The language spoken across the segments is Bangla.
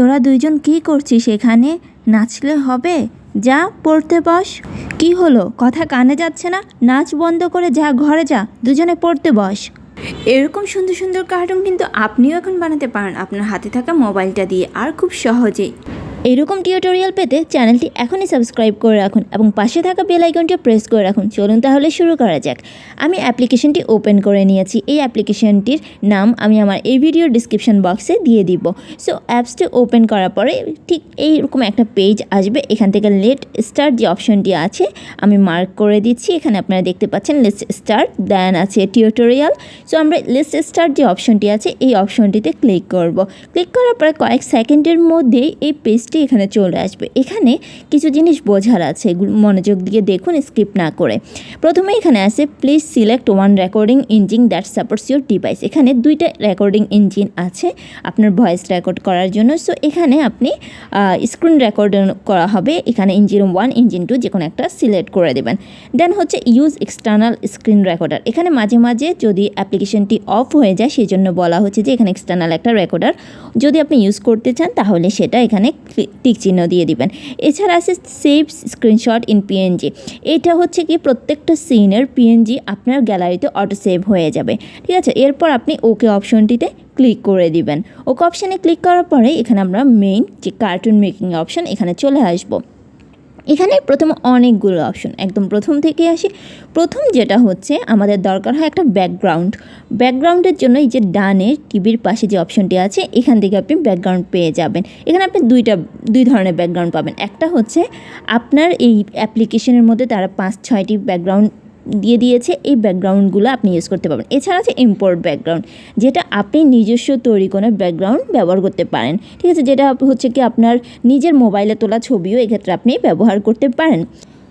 তোরা দুইজন কি করছিস এখানে? নাচলে হবে? যা, পড়তে বস। কি হলো? কথা কানে যাচ্ছে না? নাচ বন্ধ করে যা, ঘরে যা। দুজনে পড়তে বস। এরকম সুন্দর সুন্দর কার্টুন কিন্তু আপনিও এখন বানাতে পারেন। আপনার হাতে থাকা মোবাইলটা দিয়ে। আর খুব সহজেই। এরকম টিউটোরিয়াল পেতে চ্যানেলটি এখনই সাবস্ক্রাইব করে রাখুন এবং পাশে থাকা বেল আইকনটি প্রেস করে রাখুন। চলুন তাহলে শুরু করা যাক। আমি অ্যাপ্লিকেশনটি ওপেন করে নিয়েছি। এই অ্যাপ্লিকেশনটির নাম আমি আমার এই ভিডিও ডিসক্রিপশন বক্সে দিয়ে দিব। সো অ্যাপসটি ওপেন করার পরে ঠিক এইরকম একটা পেজ আসবে। এখান থেকে লেট স্টার্ট যে অপশনটি আছে, আমি মার্ক করে দিচ্ছি। এখানে আপনারা দেখতে পাচ্ছেন লিস্ট স্টার্ট দেন আছে টিউটোরিয়াল সো আমরা লিস্ট স্টার্ট যে অপশনটি আছে, এই অপশনটিতে ক্লিক করব। ক্লিক করার পরে কয়েক সেকেন্ডের মধ্যেই এই পেজটি এখানে চলে আসবে। এখানে কিছু জিনিস বোঝার আছে মনোযোগ দিয়ে দেখুন, স্কিপ না করে। প্রথমে এখানে আছে please select one recording engine that supports your device এখানে দুইটা রেকর্ডিং ইঞ্জিন আছে আপনার ভয়েস রেকর্ড করার জন্য। সো এখানে আপনি স্ক্রিন রেকর্ড করা হবে। এখানে ইঞ্জিন ওয়ান ইঞ্জিন টু যে কোনো একটা সিলেক্ট করে দেবেন। দেন হচ্ছে ইউজ এক্সটার্নাল স্ক্রিন রেকর্ডার এখানে মাঝে মাঝে যদি অ্যাপ্লিকেশনটি অফ হয়ে যায় সেই জন্য বলা হচ্ছে যে এখানে এক্সটার্নাল একটা রেকর্ডার যদি আপনি ইউজ করতে চান, তাহলে সেটা এখানে টিক চিহ্ন দিয়ে দিবেন। এছাড়া আছে সেভ স্ক্রিনশট ইন পিএনজি এটা হচ্ছে কি প্রত্যেকটা সিনের পিএনজি আপনার গ্যালারিতে অটো সেভ হয়ে যাবে। ঠিক আছে? এরপর আপনি ওকে অপশনটিতে ক্লিক করে দিবেন। ওকে অপশানে ক্লিক করার পরে এখানে আমরা মেইন যে কার্টুন মেকিং অপশন এখানে চলে আসব। এখানে প্রথম অনেকগুলো অপশন একদম প্রথম থেকে আসি। প্রথম যেটা হচ্ছে, আমাদের দরকার হয় একটা ব্যাকগ্রাউন্ড ব্যাকগ্রাউন্ডের জন্য এই যে ডানে টিভির পাশে যে অপশনটি আছে, এখান থেকে আপনি ব্যাকগ্রাউন্ড পেয়ে যাবেন। এখানে আপনি দুইটা, দুই ধরনের ব্যাকগ্রাউন্ড পাবেন। একটা হচ্ছে, আপনার এই অ্যাপ্লিকেশনের মধ্যে তারা পাঁচ, ছয়টি ব্যাকগ্রাউন্ড দিয়ে দিয়েছে, এই ব্যাকগ্রাউন্ডগুলো আপনি ইউজ করতে পারবেন। এছাড়া আছে ইম্পোর্ট ব্যাকগ্রাউন্ড যেটা আপনি নিজস্ব তৈরি কোনো ব্যাকগ্রাউন্ড ব্যবহার করতে পারেন। ঠিক আছে, যেটা হচ্ছে কি আপনার নিজের মোবাইলে তোলা ছবিও এক্ষেত্রে আপনি ব্যবহার করতে পারেন।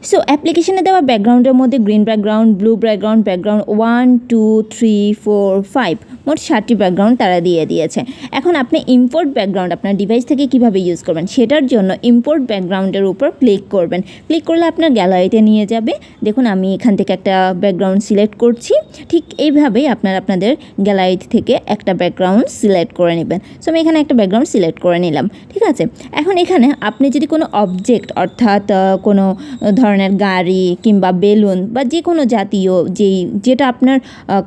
সো অ্যাপ্লিকেশনে দেওয়া ব্যাকগ্রাউন্ডের মধ্যে green background blue background background one two three four five মোট ষাটটি ব্যাকগ্রাউন্ড তারা দিয়ে দিয়েছে। এখন আপনি ইম্পোর্ট ব্যাকগ্রাউন্ড আপনার ডিভাইস থেকে কীভাবে ইউজ করবেন, সেটার জন্য ইম্পোর্ট ব্যাকগ্রাউন্ডের উপর ক্লিক করবেন। ক্লিক করলে আপনার গ্যালারিতে নিয়ে যাবে। দেখুন, আমি এখান থেকে একটা ব্যাকগ্রাউন্ড সিলেক্ট করছি। ঠিক এইভাবেই আপনার আপনাদের গ্যালারি থেকে একটা ব্যাকগ্রাউন্ড সিলেক্ট করে নেবেন। সো আমি এখানে একটা ব্যাকগ্রাউন্ড সিলেক্ট করে নিলাম। ঠিক আছে? এখন এখানে আপনি যদি কোনো অবজেক্ট অর্থাৎ কোনো ধরনের গাড়ি কিংবা বেলুন বা যে কোনো জাতীয় যেই, যেটা আপনার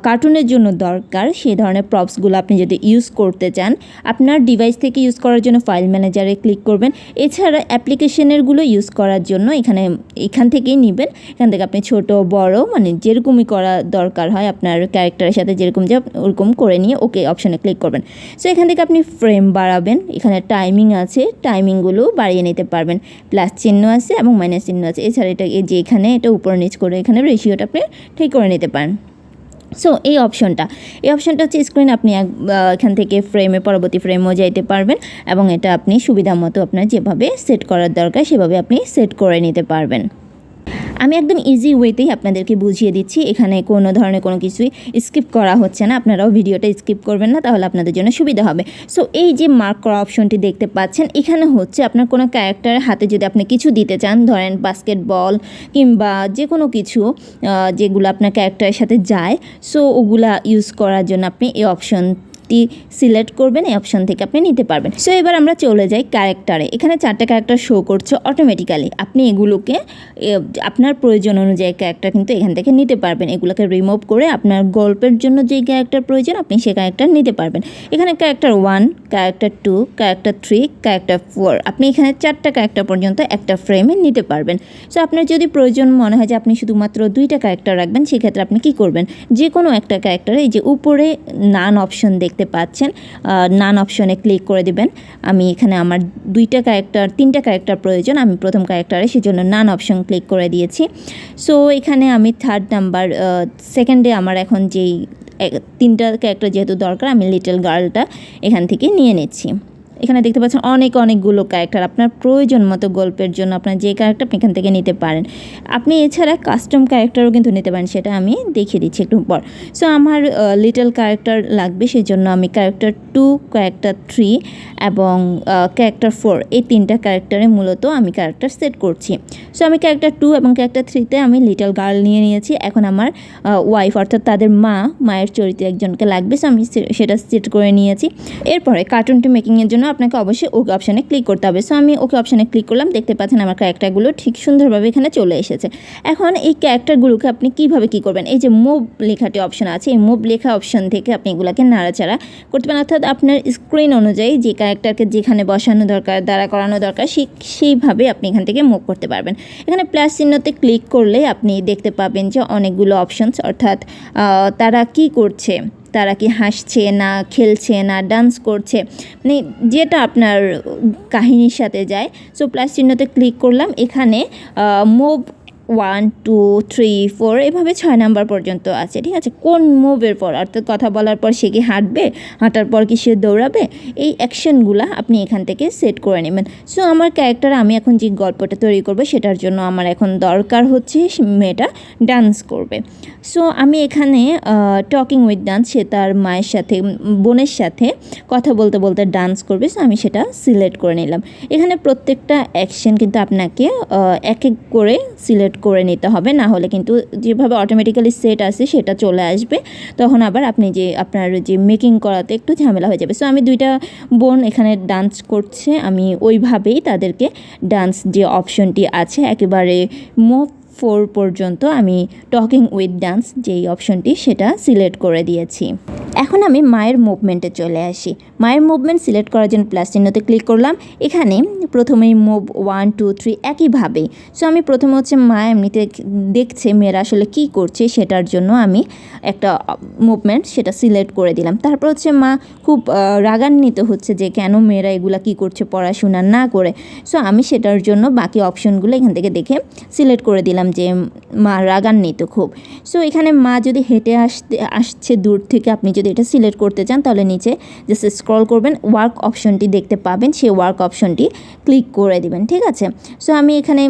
কার্টুনের জন্য দরকার, সেই ধরনের প্রপসগুলো আপনি যদি ইউজ করতে চান, আপনার ডিভাইস থেকে ইউজ করার জন্য ফাইল ম্যানেজারে ক্লিক করবেন। এছাড়া অ্যাপ্লিকেশনেরগুলো ইউজ করার জন্য এখানে, এখান থেকেই নেবেন। এখান থেকে আপনি ছোট, বড় মানে যেরকমই করা দরকার হয় আপনার ক্যারেক্টারের সাথে যেরকম যা, ওরকম করে নিয়ে ওকে অপশানে ক্লিক করবেন। সো এখান থেকে আপনি ফ্রেম বাড়াবেন। এখানে টাইমিং আছে টাইমিংগুলো বাড়িয়ে নিতে পারবেন। প্লাস চিহ্ন আছে এবং মাইনাস চিহ্ন আছে। এছাড়া এটা যে এখানে, এটা উপর নিচ করে এখানে রেশিওটা আপনি ঠিক করে নিতে পারেন। সো এই অপশনটা এই অপশনটা হচ্ছে স্ক্রিন আপনি এক এখান থেকে ফ্রেমে পরবর্তী ফ্রেমও যাইতে পারবেন এবং এটা আপনি সুবিধা মতো আপনার যেভাবে সেট করার দরকার, সেভাবে আপনি সেট করে নিতে পারবেন। আমি একদম ইজি ওয়েতেই আপনাদেরকে বুঝিয়ে দিচ্ছি, এখানে কোনো ধরনের কোনো কিছুই স্কিপ করা হচ্ছে না। আপনারাও ভিডিওটা স্কিপ করবেন না, তাহলে আপনাদের জন্য সুবিধা হবে। সো এই যে মার্ক করা অপশনটি দেখতে পাচ্ছেন, এখানে হচ্ছে আপনার কোনো ক্যারেক্টারের হাতে যদি আপনি কিছু দিতে চান, ধরেন বাস্কেটবল কিংবা যে কোনো কিছু যেগুলো আপনার ক্যারেক্টারের সাথে যায় সো ওগুলা ইউজ করার জন্য আপনি এই অপশন টি সিলেক্ট করবেন, এই অপশন থেকে আপনি নিতে পারবেন। সো এবার আমরা চলে যাই ক্যারেক্টারে এখানে চারটে ক্যারেক্টার শো করছে অটোমেটিক্যালি আপনি এগুলোকে আপনার প্রয়োজন অনুযায়ী ক্যারেক্টার কিন্তু এখান থেকে নিতে পারবেন। এগুলোকে রিমুভ করে আপনার গল্পের জন্য যে ক্যারেক্টার প্রয়োজন, আপনি সেই ক্যারেক্টার নিতে পারবেন। এখানে character one character two character three character four আপনি এখানে চারটা ক্যারেক্টার পর্যন্ত একটা ফ্রেমে নিতে পারবেন। সো আপনার যদি প্রয়োজন মনে হয় যে আপনি শুধুমাত্র দুইটা ক্যারেক্টার রাখবেন, সেক্ষেত্রে আপনি কি করবেন? যে কোনো একটা ক্যারেক্টারে এই যে উপরে নান অপশন দেখতে পাচ্ছেন নান অপশনে ক্লিক করে দিবেন। আমি এখানে আমার দুইটা ক্যারেক্টার তিনটা ক্যারেক্টার প্রয়োজন, আমি প্রথম ক্যারেক্টারে সেজন্য নান অপশন ক্লিক করে দিয়েছি। সো এখানে আমি থার্ড নাম্বার সেকেন্ডে আমার এখন যেই তিনটা ক্যারেক্টার যেহেতু দরকার, আমি লিটল গার্লটা এখান থেকে নিয়ে নিচ্ছি। এখানে দেখতে পাচ্ছেন অনেক অনেকগুলো ক্যারেক্টার আপনার প্রয়োজন মতো গল্পের জন্য আপনার যে ক্যারেক্টার আপনি এখান থেকে নিতে পারেন। আপনি এছাড়া কাস্টম ক্যারেক্টারও কিন্তু নিতে পারেন, সেটা আমি দেখিয়ে দিচ্ছি একটু পর। সো আমার লিটল ক্যারেক্টার লাগবে সেই জন্য আমি ক্যারেক্টার টু ক্যারেক্টার থ্রি এবং ক্যারেক্টার ফোর এই তিনটা ক্যারেক্টারে মূলত আমি ক্যারেক্টার সেট করছি। সো আমি ক্যারেক্টার টু এবং ক্যারেক্টার থ্রিতে আমি লিটল গার্ল নিয়ে নিয়েছি। এখন আমার ওয়াইফ অর্থাৎ তাদের মা, মায়ের চরিত্রে একজনকে লাগবে। সো আমি সেটা সেট করে নিয়েছি। এরপরে কার্টুনটি মেকিংয়ের জন্য আপনাকে অবশ্যই ওকে অপশানে ক্লিক করতে হবে। সো আমি ওকে অপশানে ক্লিক করলাম, দেখতে পাচ্ছেন আমার ক্যারেক্টারগুলো ঠিক সুন্দরভাবে এখানে চলে এসেছে। এখন এই ক্যারেক্টারগুলোকে আপনি কীভাবে কি করবেন? এই যে মুভ লেখাটি অপশন আছে, এই মুভ লেখা অপশন থেকে আপনি এগুলোকে নাড়াচাড়া করতে পারেন। অর্থাৎ আপনার স্ক্রিন অনুযায়ী যে ক্যারেক্টারকে যেখানে বসানো দরকার দাঁড়া করানো দরকার, সেই, সেইভাবে আপনি এখান থেকে মুভ করতে পারবেন। এখানে প্লাস চিহ্নতে ক্লিক করলে আপনি দেখতে পাবেন যে অনেকগুলো অপশনস অর্থাৎ তারা কি করছে? তারা কি হাসছে না, খেলছে না ডান্স করছে মানে যেটা আপনার কাহিনীর সাথে যায়। সো প্লাস চিহ্নতে ক্লিক করলাম। এখানে move one two three four এভাবে ছয় নাম্বার পর্যন্ত আছে, ঠিক আছে? কোন মুভের পর? অর্থাৎ কথা বলার পর সে কি হাঁটবে? হাঁটার পর কি সে দৌড়াবে? এই অ্যাকশনগুলো আপনি এখান থেকে সেট করে নেবেন। সো আমার ক্যারেক্টার আমি এখন যে গল্পটা তৈরি করব, সেটার জন্য আমার এখন দরকার হচ্ছে মেয়েটা ডান্স করবে। সো আমি এখানে টকিং উইথ ডান্স সে তার মায়ের সাথে, বোনের সাথে কথা বলতে বলতে ডান্স করবে। সো আমি সেটা সিলেক্ট করে নিলাম। এখানে প্রত্যেকটা অ্যাকশন কিন্তু আপনাকে এক এক করে সিলেক্ট করে নিতে হবে, না হলে কিন্তু যেভাবে অটোমেটিক্যালি সেট আসে সেটা চলে আসবে। তখন আবার আপনি যে আপনার যে মেকিং করাতে একটু ঝামেলা হয়ে যাবে। সো আমি দুইটা বোন এখানে ডান্স করছে, আমি ওইভাবেই তাদেরকে ডান্স যে অপশনটি আছে, একেবারে মুভ ফোর পর্যন্ত আমি টকিং উইথ ডান্স যেই অপশনটি সেটা সিলেক্ট করে দিয়েছি। এখন আমি মায়ের মুভমেন্টে চলে আসি। মায়ের মুভমেন্ট সিলেক্ট করার জন্য প্লাস চিহ্নতে ক্লিক করলাম। এখানে প্রথমেই মুভ ওয়ান, টু, থ্রি একইভাবে সো আমি প্রথমে হচ্ছে মা এমনিতে দেখছে মেয়েরা আসলে কী করছে সেটার জন্য আমি একটা মুভমেন্ট সেটা সিলেক্ট করে দিলাম। তারপর হচ্ছে মা খুব রাগান্বিত হচ্ছে যে কেন মেয়েরা এগুলা কী করছে পড়াশোনা না করে। সো আমি সেটার জন্য বাকি অপশনগুলো এখান থেকে দেখে সিলেক্ট করে দিলাম। যে মা রাগান্বিত খুব। সো এখানে মা যদি হেঁটে আসতে, আসছে দূর থেকে, আপনি যদি এটা সিলেক্ট করতে চান, তাহলে নিচে জাস্ট স্ক্রল করবেন ওয়ার্ক অপশনটি দেখতে পাবেন, সেই ওয়ার্ক অপশনটি ক্লিক করে দিবেন, ঠিক আছে? সো আমি এখানে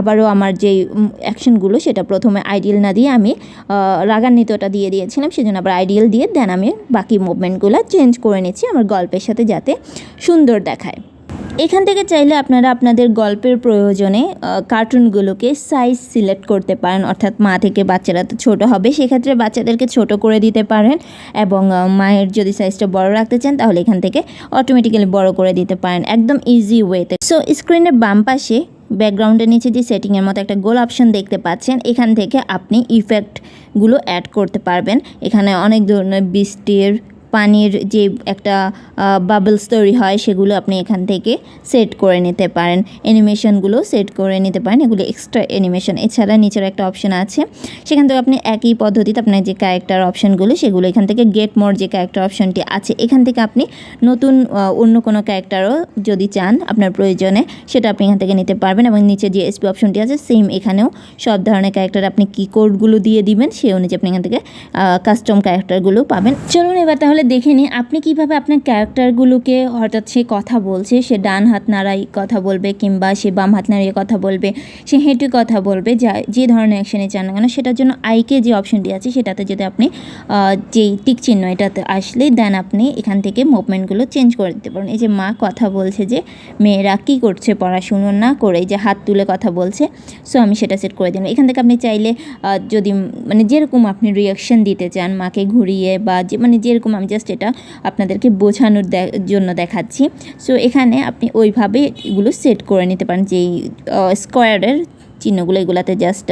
আবারও আমার যেই অ্যাকশনগুলো সেটা প্রথমে আইডিয়াল না দিয়ে আমি রাগান্বিতটা দিয়ে দিয়েছিলাম, সেজন্য আবার আইডিয়াল দিয়ে দেন আমি বাকি মুভমেন্টগুলো চেঞ্জ করে নিচ্ছি, আমার গল্পের সাথে যাতে সুন্দর দেখায়। এখান থেকে চাইলে আপনারা আপনাদের গল্পের প্রয়োজনে কার্টুনগুলোকে সাইজ সিলেক্ট করতে পারেন। অর্থাৎ মা থেকে বাচ্চারা তো ছোটো হবে, সেক্ষেত্রে বাচ্চাদেরকে ছোট করে দিতে পারেন এবং মায়ের যদি সাইজটা বড় রাখতে চান, তাহলে এখান থেকে অটোমেটিক্যালি বড় করে দিতে পারেন। একদম ইজি ওয়েতে সো স্ক্রিনের বাম পাশে ব্যাকগ্রাউন্ডের নিচে যে সেটিংয়ের মতো একটা গোল অপশন দেখতে পাচ্ছেন, এখান থেকে আপনি ইফেক্টগুলো অ্যাড করতে পারবেন। এখানে অনেক ধরনের বৃষ্টির পানির যে একটা বাবলস তৈরি হয় সেগুলো আপনি এখান থেকে সেট করে নিতে পারেন। অ্যানিমেশনগুলো সেট করে নিতে পারেন। এগুলো এক্সট্রা অ্যানিমেশন এছাড়া নিচের একটা অপশন আছে। সেখান থেকে আপনি একই পদ্ধতিতে আপনার যে ক্যারেক্টার অপশনগুলো সেগুলো এখান থেকে গেট মোর যে ক্যারেক্টার অপশনটি আছে, এখান থেকে আপনি নতুন অন্য কোনো ক্যারেক্টারও যদি চান আপনার প্রয়োজনে, সেটা আপনি এখান থেকে নিতে পারবেন এবং নিচে যে এসপি অপশনটি আছে সেম এখানেও সব ধরনের ক্যারেক্টার আপনি কি কোডগুলো দিয়ে দিবেন, সেই অনুযায়ী আপনি এখান থেকে কাস্টম ক্যারেক্টারগুলো পাবেন। চলুন এবার তাহলে দেখে নিই, আপনি কীভাবে আপনার ক্যারেক্টারগুলোকে হঠাৎ সে কথা বলছে, সে ডান হাত নাড়াই কথা বলবে কিংবা সে বাম হাত নাড়িয়ে কথা বলবে, সে হেঁটে কথা বলবে, যা, যে ধরনের অ্যাকশনে চান না কেন, সেটার জন্য আইকে যে অপশনটি আছে, সেটাতে যদি আপনি যেই টিক চিহ্ন এটাতে আসলেই দেন আপনি এখান থেকে মুভমেন্টগুলো চেঞ্জ করে দিতে পারেন। এই যে মা কথা বলছে যে, মেয়েরা কী করছে পড়াশুনো না করে যে হাত তুলে কথা বলছে সো আমি সেটা সেট করে দিলাম। এখান থেকে আপনি চাইলে যদি মানে যেরকম আপনি রিয়াকশন দিতে চান, মাকে ঘুরিয়ে বা যে মানে যেরকম আমি জাস্ট এটা আপনাদেরকে বোঝানোর জন্য দেখাচ্ছি। সো এখানে আপনি ওইভাবে এগুলো সেট করে নিতে পারেন যেই স্কোয়ারের চিহ্নগুলো, এগুলাতে জাস্ট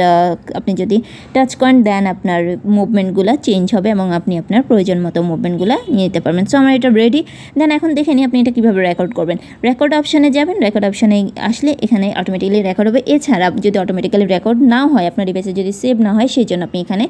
আপনি যদি টাচ করেন দেন, আপনার মুভমেন্টগুলো চেঞ্জ হবে এবং আপনি আপনার প্রয়োজন মতো মুভমেন্টগুলো নিয়ে নিতে পারবেন। সো আমার এটা রেডি দেন এখন দেখে নিই আপনি এটা কীভাবে রেকর্ড করবেন। রেকর্ড অপশানে যাবেন রেকর্ড অপশানে আসলে এখানে অটোমেটিক্যালি রেকর্ড হবে। এছাড়া যদি অটোমেটিক্যালি রেকর্ড নাও হয়, আপনার ডিভাইসে যদি সেভ না হয়, সেই জন্য আপনি এখানে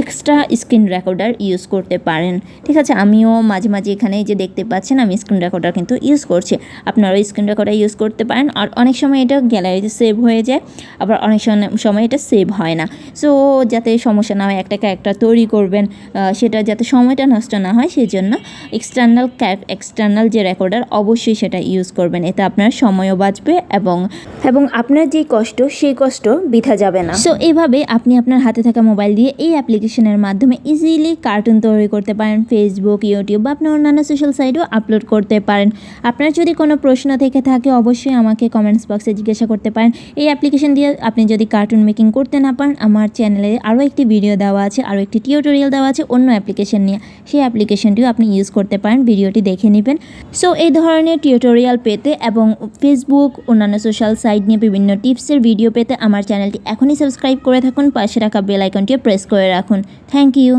এক্সট্রা স্ক্রিন রেকর্ডার ইউজ করতে পারেন। ঠিক আছে? আমিও মাঝে মাঝে এখানে যে দেখতে পাচ্ছেন, আমি স্ক্রিন রেকর্ডার কিন্তু ইউজ করছি। আপনারা স্ক্রিন রেকর্ডার ইউজ করতে পারেন। আর অনেক সময় এটা গ্যালারিতে সেভ হয়ে যায়। আবার অনেক সময়- এটা সেভ হয় না। সো যাতে সমস্যা না হয়, একটা ক্যারেক্টার তৈরি করবেন সেটা যাতে সময়টা নষ্ট না হয় সেই জন্য এক্সটার্নাল এক্সটার্নাল যে রেকর্ডার অবশ্যই সেটা ইউজ করবেন। এতে আপনার সময়ও বাঁচবে এবং এবং আপনার যে কষ্ট, সেই কষ্ট বৃথা যাবে না। সো এইভাবে আপনি আপনার হাতে থাকা মোবাইল দিয়ে এই অ্যাপ্লিকেশনের মাধ্যমে ইজিলি কার্টুন তৈরি করতে পারেন ফেসবুক ইউটিউব বা আপনার অন্যান্য সোশ্যাল সাইটেও আপলোড করতে পারেন। আপনার যদি কোনো প্রশ্ন থেকে থাকে, অবশ্যই আমাকে কমেন্টস বক্সে জিজ্ঞাসা করতে পারেন। এই অ্যাপ্লিকেশন দিয়ে আপনি যদি কার্টুন মেকিং করতে না পারেন, আমার চ্যানেলে আরও একটি ভিডিও দেওয়া আছে, আরও একটি টিউটোরিয়াল দেওয়া আছে, অন্য অ্যাপ্লিকেশন নিয়ে। সেই অ্যাপ্লিকেশনটিও আপনি ইউজ করতে পারেন ভিডিওটি দেখে নেবেন। সো এই ধরনের টিউটোরিয়াল পেতে এবং ফেসবুক অন্যান্য সোশ্যাল সাইট নিয়ে বিভিন্ন টিপসের ভিডিও পেতে আমার চ্যানেলটি এখনই সাবস্ক্রাইব করে থাকুন, পাশে রাখা বেল আইকনটিও প্রেস করে রাখুন। Thank you